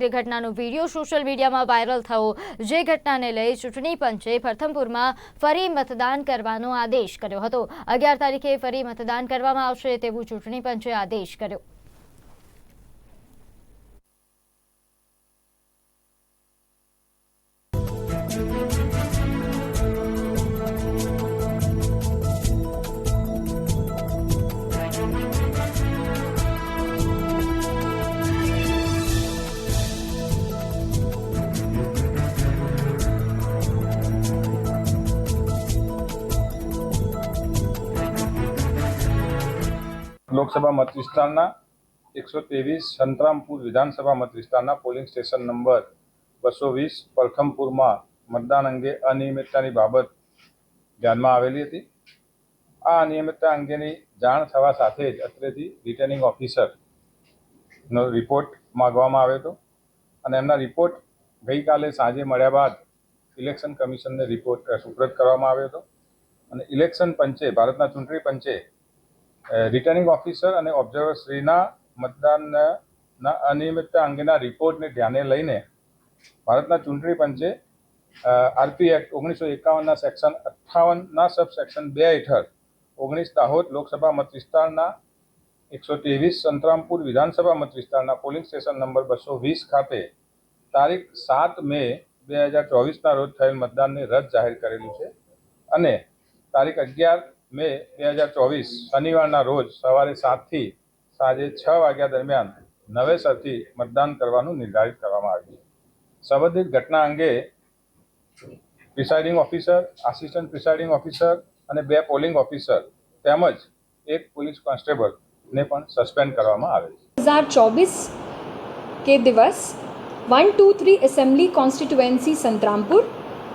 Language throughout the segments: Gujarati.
તે ઘટનાનો વીડિયો સોશિયલ મીડિયામાં વાયરલ થયો, જે ઘટનાને લઈ ચૂંટણી પંચે પ્રથમપુરમાં ફરી મતદાન કરવાનો આદેશ કર્યો હતો. અગિયાર તારીખે ફરી મતદાન કરવામાં આવશે તેવું ચૂંટણી પંચે આદેશ કર્યો. લોકસભા મત વિસ્તારના એકસો ત્રેવીસ સંતરામપુર વિધાનસભા મત વિસ્તારના પોલિંગ સ્ટેશન નંબર બસો વીસ પલખમપુરમાં મતદાન અંગે અનિયમિતતાની બાબત ધ્યાનમાં આવેલી હતી. આ અનિયમિતતા અંગેની જાણ થવા સાથે જ અત્રેથી રિટર્નિંગ ઓફિસરનો રિપોર્ટ માગવામાં આવ્યો હતો અને એમના રિપોર્ટ ગઈકાલે સાંજે મળ્યા બાદ ઇલેક્શન કમિશનને રિપોર્ટ સુપ્રત કરવામાં આવ્યો હતો. અને ઇલેક્શન પંચે, ભારતના ચૂંટણી પંચે રિટર્નિંગ ઓફિસર અને ઓબ્ઝર્વર શ્રીના મતદાનના અનિયમિતતા અંગેના રિપોર્ટને ધ્યાને લઈને ભારતના ચૂંટણી પંચે આરપી એક્ટ ઓગણીસો એકાવનના સેક્શન અઠ્ઠાવનના સબ સેક્શન બે હેઠળ ઓગણીસ દાહોદ લોકસભા મત વિસ્તારના એકસો ત્રેવીસ સંતરામપુર વિધાનસભા મત વિસ્તારના પોલિંગ સ્ટેશન નંબર બસો વીસ ખાતે તારીખ સાત મે બે હજાર ચોવીસના રોજ થયેલ મતદાનને રદ જાહેર કરેલું છે. અને તારીખ અગિયાર મે બે હજાર ચોવીસ શનિવારના રોજ સવારે સાતથી સાંજે છ વાગ્યા દરમિયાન નવેસરથી મતદાન કરવાનું નિર્ધારિત કરવામાં આવ્યું છે સંબંધિત ઘટના અંગે presiding officer assistant presiding officer અને બે પોલિંગ ઓફિસર તેમજ એક પોલીસ કોન્સ્ટેબલને પણ સસ્પેન્ડ કરવામાં આવે છે 2024 के दिवस one two three assembly constituency Santrampur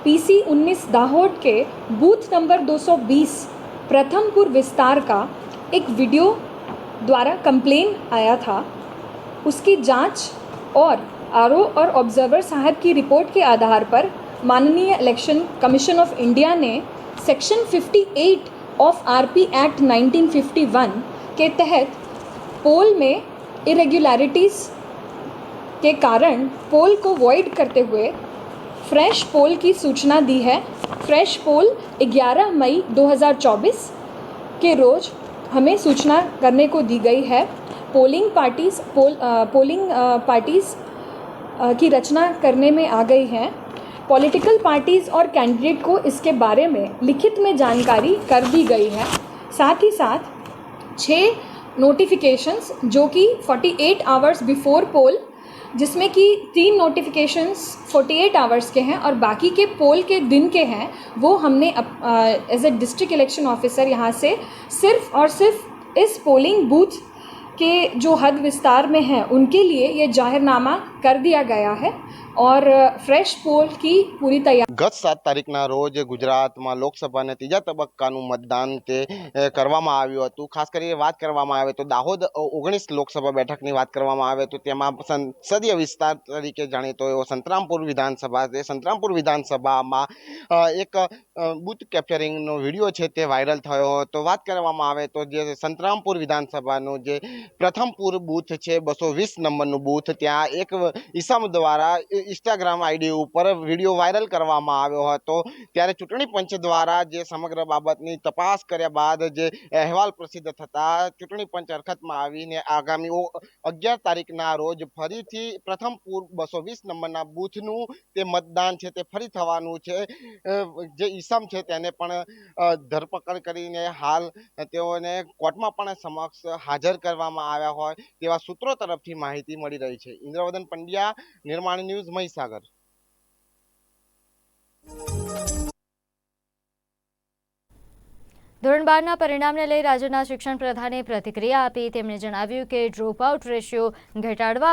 PC 19 Dahod के बूथ नंबर 220 प्रथमपुर विस्तार का एक वीडियो द्वारा कंप्लेन आया था। उसकी जाँच और आरओ और ऑब्जर्वर साहब की रिपोर्ट के आधार पर माननीय इलेक्शन कमीशन ऑफ़ इंडिया ने सेक्शन 58 ऑफ़ आरपी एक्ट 1951 के तहत पोल में इरेगुलरिटीज़ के कारण पोल को वॉइड करते हुए फ्रेश पोल की सूचना दी है। फ्रेश पोल 11 मई 2024 के रोज हमें सूचना करने को दी गई है। Polling parties, poll polling parties की रचना करने में आ गई हैं। पॉलिटिकल पार्टीज़ और कैंडिडेट को इसके बारे में लिखित में जानकारी कर दी गई है। साथ ही साथ छः नोटिफिकेशंस जो कि 48 आवर्स बिफोर पोल जिसमें कि तीन नोटिफिकेशंस 48 आवर्स के हैं और बाकी के पोल के दिन के हैं, वो हमने as a district election officer यहाँ से सिर्फ़ और सिर्फ़ इस पोलिंग बूथ के जो हद विस्तार में हैं, उनके लिए ये जाहिरनामा कर दिया गया है। ઓર ફ્રેશ પોલ કી પૂરી તૈયારી ગત સાત તારીખના રોજ ગુજરાતમાં લોકસભાને ત્રીજા તબક્કાનું મતદાન તે કરવામાં આવ્યું હતું. ખાસ કરીને વાત કરવામાં આવે તો દાહોદ ઓગણીસ લોકસભા બેઠકની વાત કરવામાં આવે તો તેમાં સંસદીય વિસ્તાર તરીકે જાણીતો એવો સંતરામપુર વિધાનસભા તે સંતરામપુર વિધાનસભામાં એક બુથ કેપ્ચરિંગનો વીડિયો છે તે વાયરલ થયો હતો. વાત કરવામાં આવે તો જે સંતરામપુર વિધાનસભાનું જે પ્રથમપુર બૂથ છે, બસો વીસ નંબરનું બૂથ, ત્યાં એક ઈસમ દ્વારા ઇન્સ્ટાગ્રામ આઈડી ઉપર વીડિયો વાયરલ કરવામાં આવ્યો હતો. ત્યારે ચૂંટણી પંચ દ્વારા જે સમગ્ર બાબતની તપાસ કર્યા બાદ જે અહેવાલ પ્રસિદ્ધ થતા ચૂંટણી પંચ હરકતમાં આવીને આગામી અગિયાર તારીખના રોજ ફરીથી પ્રથમ પૂર બસો વીસ નંબરના બૂથનું તે મતદાન છે તે ફરી થવાનું છે. જે ઈસમ છે તેને પણ ધરપકડ કરીને હાલ તેઓને કોર્ટમાં પણ સમક્ષ હાજર કરવામાં આવ્યા હોય તેવા સૂત્રો તરફથી માહિતી મળી રહી છે. ઇન્દ્રવદન પંડ્યા, નિર્માણ ન્યૂઝ મહીસાગર. ધોરણ બારના પરિણામને લઈ રાજ્યના શિક્ષણ પ્રધાને પ્રતિક્રિયા આપી તેમણે જણાવ્યું કે ડ્રોપ આઉટ રેશિયો ઘટાડવા